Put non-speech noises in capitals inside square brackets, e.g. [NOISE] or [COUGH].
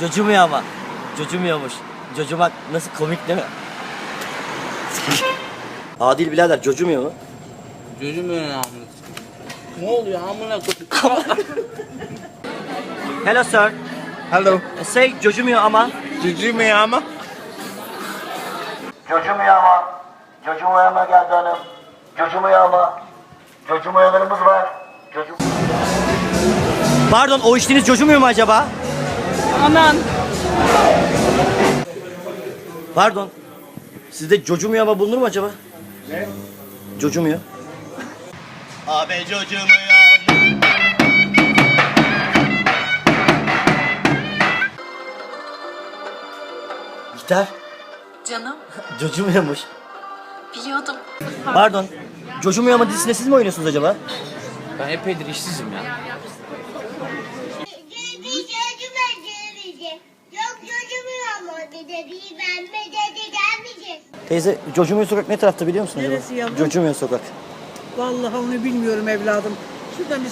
Cocumuyor ama. Cocumuyormuş. Cocumak nasıl komik değil mi? [LAUGHS] Adil birader cocumuyor mu? Önüne amına. Ne oluyor amına koyayım? [LAUGHS] Hello sir. Hello. Say cocumuyor ama. Mi ama? Cocumuyor ama. Cocumuyor ama geldi hanım. Cocumuyor ama. Cocumuyorlarımız var. Cocum... Pardon o içtiğiniz cocumuyor mu acaba? Anan. Pardon. Sizde cocumuyor ama bulunur mu acaba? Ne? Cocumuyor. Abi cocumuyor. Gitar. Canım [LAUGHS] Cocumuyormuş. biliyordum. Pardon. Cocumuyor ama dizisinde siz mi oynuyorsunuz acaba? Ben epeydir işsizim ya. Teyze Cocumuyor sokak ne tarafta biliyor musunuz Neresi acaba? yavrum? Cocumuyor sokak. Vallahi onu bilmiyorum evladım. Şuradan bir